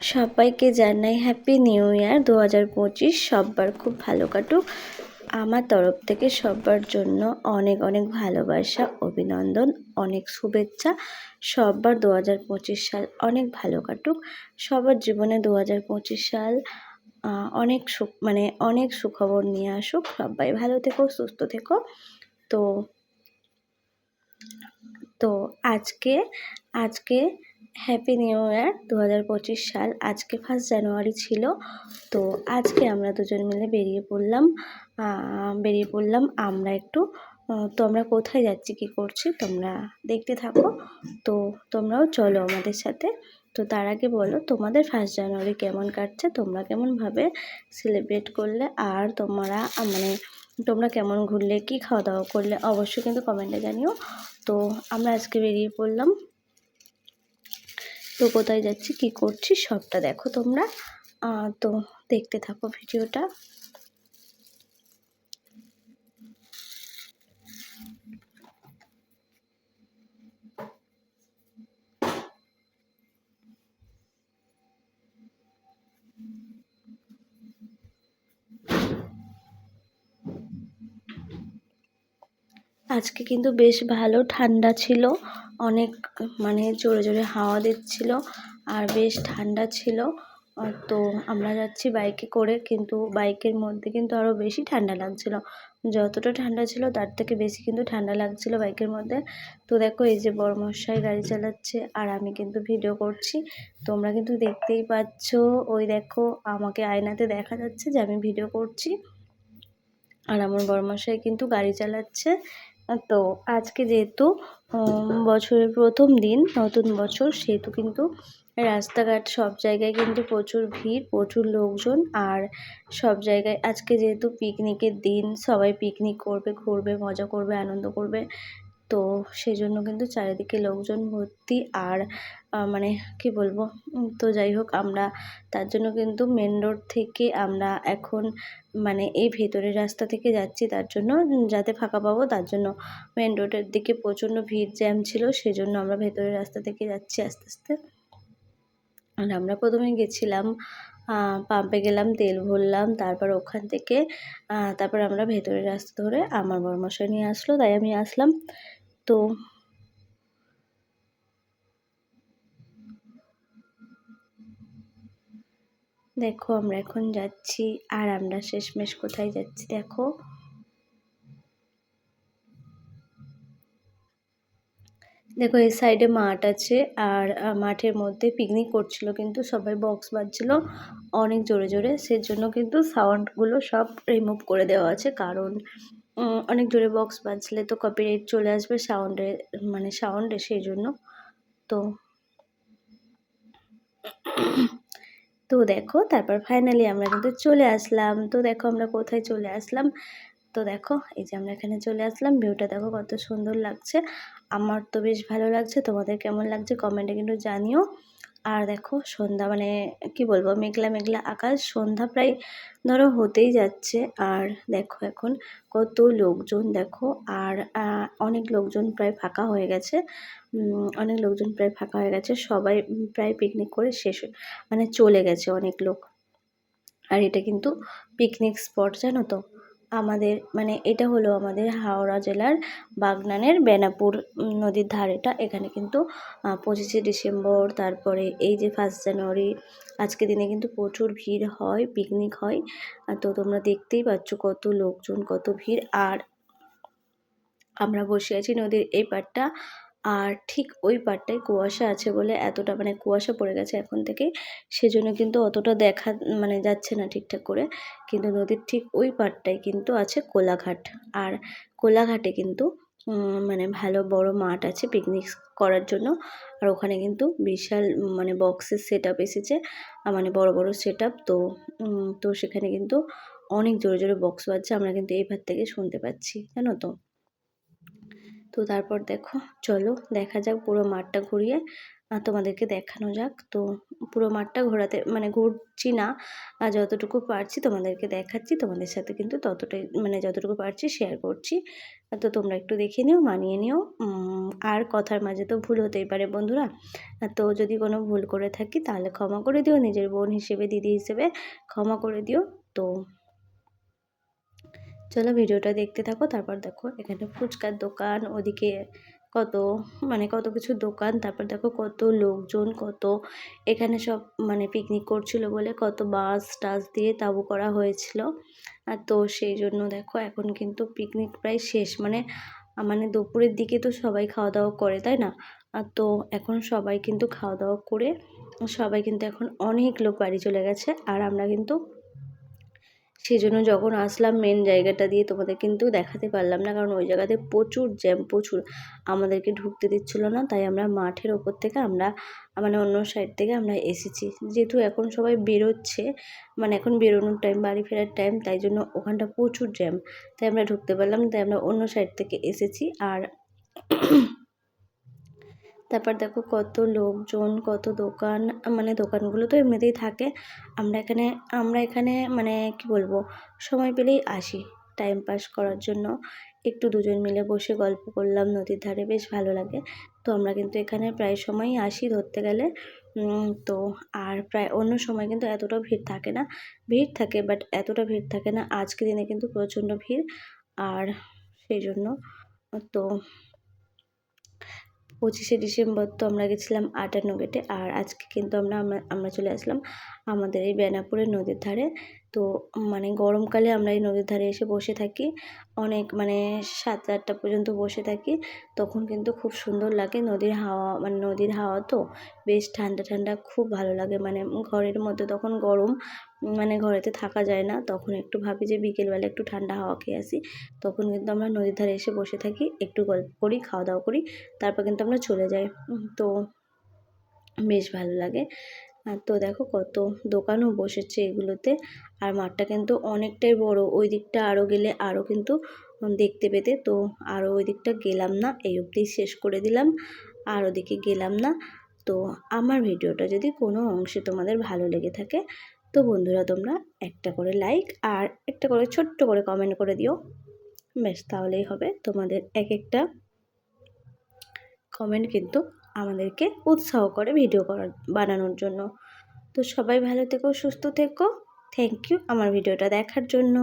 সবাইকে জানাই happy new year দু হাজার পঁচিশ। সব্বার খুব ভালো কাটুক। আমার তরফ থেকে সব্বার জন্য অনেক অনেক ভালোবাসা, অভিনন্দন, অনেক শুভেচ্ছা। সব্বার দু হাজার পঁচিশ সাল অনেক ভালো কাটুক। সবার জীবনে দু হাজার পঁচিশ সাল অনেক সুখ মানে অনেক সুখবর নিয়ে আসুক। সবাই ভালো থেকো, সুস্থ থেকো। তো তো আজকে আজকে হ্যাপি নিউ ইয়ার দু হাজার পঁচিশ সাল। আজকে ফার্স্ট জানুয়ারি ছিল। তো আজকে আমরা দুজন মিলে বেরিয়ে পড়লাম। বেরিয়ে পড়লাম। আমরা একটু তো আমরা কোথায় যাচ্ছি, কী করছি, তোমরা দেখতে থাকো। তো তোমরাও চলো আমাদের সাথে। তো তার আগে বলো, তোমাদের ফার্স্ট জানুয়ারি কেমন কাটছে? তোমরা কেমনভাবে সেলিব্রেট করলে? আর তোমরা মানে তোমরা কেমন ঘুরলে, কী খাওয়া দাওয়া করলে? অবশ্যই কিন্তু কমেন্টে জানিও। তো আমরা আজকে বেরিয়ে পড়লাম। তো কোথায় যাচ্ছি কি করছি সবটা দেখো তোমরা। তো দেখতে থাকো ভিডিওটা। আজকে কিন্তু বেশ ভালো ঠান্ডা ছিল। অনেক মানে জোরে জোরে হাওয়া দিচ্ছিল আর বেশ ঠান্ডা ছিল। তো আমরা যাচ্ছি বাইকে করে কিন্তু বাইকের মধ্যে কিন্তু আরও বেশি ঠান্ডা লাগছিল। যতটা ঠান্ডা ছিল তার থেকে বেশি কিন্তু ঠান্ডা লাগছিল বাইকের মধ্যে। তো দেখো এই যে বড়মশাই গাড়ি চালাচ্ছে আর আমি কিন্তু ভিডিও করছি। তোমরা কিন্তু দেখতেই পাচ্ছ, ওই দেখো আমাকে আয়নাতে দেখা যাচ্ছে যে আমি ভিডিও করছি। আর আমার বড়মশাই কিন্তু গাড়ি চালাচ্ছে। তো আজকে যেহেতু বছরের প্রথম দিন, নতুন বছর, সেহেতু কিন্তু রাস্তাঘাট সব জায়গায় কিন্তু প্রচুর ভিড়, প্রচুর লোকজন, আর সব জায়গায় আজকে যেহেতু পিকনিকের দিন, সবাই পিকনিক করবে, ঘুরবে, মজা করবে, আনন্দ করবে তো সেই জন্য কিন্তু চারিদিকে লোকজন ভর্তি আর মানে কি বলব? তো যাই হোক, আমরা তার জন্য কিন্তু মেন রোড থেকে আমরা এখন মানে এই ভেতরের রাস্তা থেকে যাচ্ছি তার জন্য। যাতে ফাঁকা পাবো তার জন্য মেন রোডের দিকে প্রচণ্ড ভিড় জ্যাম ছিল, সেই জন্য আমরা ভেতরের রাস্তা থেকে যাচ্ছি আস্তে আস্তে। আর আমরা প্রথমে গেছিলাম পাম্পে গেলাম, তেল ভরলাম, তারপর ওখান থেকে তারপর আমরা ভেতরের রাস্তা ধরে আমার বড়মশাই নিয়ে আসলো, তাই আমি আসলাম। তো দেখো আমরা এখন যাচ্ছি আর আমরা শেষমেশ কোথায় যাচ্ছি দেখো। দেখো এই সাইডে মাঠ আছে আর মাঠের মধ্যে পিকনিক করছিল কিন্তু সবাই বক্স বাজছিল অনেক জোরে জোরে। সেজন্য কিন্তু সাউন্ডগুলো সব রিমুভ করে দেওয়া আছে কারণ অনেক জোরে বক্স বাজলে তো কপিরাইট চলে আসবে সাউন্ডে মানে সাউন্ডে সেই জন্য। তো তো দেখো, তারপর ফাইনালি আমরা কিন্তু চলে আসলাম। তো দেখো আমরা কোথায় চলে আসলাম? তো দেখো, এই যে আমরা এখানে চলে আসলাম। ভিউটা দেখো কত সুন্দর লাগছে। আমার তো বেশ ভালো লাগছে। তোমাদের কেমন লাগছে? কমেন্টে কিন্তু জানিও। আর দেখো সন্ধ্যা মানে কি বলব, মেঘলা মেঘলা আকাশ, সন্ধ্যা প্রায় ধরো হতেই যাচ্ছে। আর দেখো এখন কত লোকজন দেখো, আর অনেক লোকজন প্রায় ফাঁকা হয়ে গেছে। অনেক লোকজন প্রায় ফাঁকা হয়ে গেছে, সবাই প্রায় পিকনিক করে শেষ মানে চলে গেছে অনেক লোক। আর এটা কিন্তু পিকনিক স্পট জানো তো? আমাদের মানে এটা হলো আমাদের হাওড়া জেলার বাগনানের বেনাপুর নদীর ধারেটা। এখানে কিন্তু পঁচিশে ডিসেম্বর, তারপরে এই যে ফার্স্ট জানুয়ারি আজকে দিনে কিন্তু প্রচুর ভিড় হয় পিকনিক হয়। তো তোমরা দেখতেই পাচ্ছ কত লোকজন, কত ভিড়। আর আমরা বসে আছি নদীর এই পাড়টা আর ঠিক ওই পাড়টায় কুয়াশা আছে বলে এতটা মানে কুয়াশা পড়ে গেছে এখন থেকে, সেজন্য কিন্তু অতটা দেখা মানে যাচ্ছে না ঠিকঠাক করে। কিন্তু নদীর ঠিক ওই পাড়টায় কিন্তু আছে কোলাঘাট। আর কোলাঘাটে কিন্তু মানে ভালো বড় মাঠ আছে পিকনিক করার জন্য। আর ওখানে কিন্তু বিশাল মানে বক্সের সেট আপ এসেছে মানে বড় বড় সেট আপ তো তো সেখানে কিন্তু অনেক জোরে জোরে বক্স বাজছে, আমরা কিন্তু এই ভাত থেকে শুনতে পাচ্ছি, জানো তো? তো তারপর দেখো, চলো দেখা যাক পুরো মাঠটা ঘুরিয়ে তোমাদেরকে দেখানো যাক। তো পুরো মাঠটা ঘোরাতে মানে ঘুরছি না, আর যতটুকু পারছি তোমাদেরকে দেখাচ্ছি, তোমাদের সাথে কিন্তু ততটাই মানে যতটুকু পারছি শেয়ার করছি। তো তোমরা একটু দেখে নিও, মানিয়ে নিও। আর কথার মাঝে তো ভুল হতেই পারে বন্ধুরা। তো যদি কোনো ভুল করে থাকি তাহলে ক্ষমা করে দিও, নিজের বোন হিসেবে, দিদি হিসেবে ক্ষমা করে দিও। তো চলো ভিডিওটা দেখতে থাকো, তারপর দেখো এখানে ফুচকার দোকান, ওদিকে কত মানে কত কিছু দোকান, তারপর দেখো কত লোকজন, কত এখানে সব মানে পিকনিক করছিল বলে কত বাস টাস দিয়ে তাবু করা হয়েছিল। আর তো সেই জন্য দেখো এখন কিন্তু পিকনিক প্রায় শেষ মানে মানে দুপুরের দিকে তো সবাই খাওয়া দাওয়া করে, তাই না? আর তো এখন সবাই কিন্তু খাওয়া দাওয়া করে, সবাই কিন্তু এখন অনেক লোক বাড়ি চলে গেছে, আর আমরা কিন্তু সেই জন্য যখন আসলাম মেন জায়গাটা দিয়ে তোমাদের কিন্তু দেখাতে পারলাম না, কারণ ওই জায়গাতে প্রচুর জ্যাম প্রচুর আমাদেরকে ঢুকতে দিচ্ছিল না, তাই আমরা মাঠের ওপর থেকে আমরা মানে অন্য সাইড থেকে আমরা এসেছি। যেহেতু এখন সবাই বেরোচ্ছে মানে এখন বেরোনোর টাইম বাড়ি ফেরার টাইম তাই জন্য ওখানটা প্রচুর জ্যাম তাই আমরা ঢুকতে পারলাম তাই আমরা অন্য সাইড থেকে এসেছি। আর তারপর দেখো কত লোকজন, কত দোকান মানে দোকানগুলো তো এমনিতেই থাকে। আমরা এখানে আমরা এখানে মানে কি বলব, সময় পেলেই আসি টাইম পাস করার জন্য। একটু দুজন মিলে বসে গল্প করলাম, নদীর ধারে বেশ ভালো লাগে। তো আমরা কিন্তু এখানে প্রায় সময়ই আসি ধরতে গেলে। তো আর প্রায় অন্য সময় কিন্তু এতটা ভিড় থাকে না। ভিড় থাকে বাট এতটা ভিড় থাকে না। আজকে দিনে কিন্তু প্রচণ্ড ভিড়। আর সেই জন্য, তো পঁচিশে ডিসেম্বর তো আমরা গেছিলাম আটান্ন গেটে আর আজকে কিন্তু আমরা আমরা চলে আসলাম আমাদের এই বেনাপুরের নদীর ধারে। তো মানে গরমকালে আমরা এই নদীর ধারে এসে বসে থাকি। অনেক মানে সাত আটটা পর্যন্ত বসে থাকি। তখন কিন্তু খুব সুন্দর লাগে নদীর হাওয়া মানে নদীর হাওয়া তো বেশ ঠান্ডা ঠান্ডা, খুব ভালো লাগে। মানে ঘরের মধ্যে তখন গরম মানে ঘরেতে থাকা যায় না। তখন একটু ভাবি যে বিকেলবেলা একটু ঠান্ডা হাওয়া খেয়ে আসি। তখন কিন্তু আমরা নদীর ধারে এসে বসে থাকি, একটু গল্প করি, খাওয়া দাওয়া করি, তারপর কিন্তু আমরা চলে যাই। তো বেশ ভালো লাগে। তো দেখো কত দোকানও বসেছে এগুলোতে। আর মাঠটা কিন্তু অনেকটাই বড়, ওই দিকটা আরও গেলে আরও কিন্তু দেখতে পেতে। তো আরও ওই দিকটা গেলাম না, এই অবধি শেষ করে দিলাম, আর ওদিকে গেলাম না। তো আমার ভিডিওটা যদি কোনো অংশে তোমাদের ভালো লেগে থাকে, তো বন্ধুরা তোমরা একটা করে লাইক আর একটা করে ছোট্ট করে কমেন্ট করে দিও। ব্যাস, তাহলেই হবে। তোমাদের এক একটা কমেন্ট কিন্তু আমাদেরকে উৎসাহ করে ভিডিও করার বানানোর জন্য। তো সবাই ভালো থেকো, সুস্থ থেকো। থ্যাংক ইউ আমার ভিডিওটা দেখার জন্য।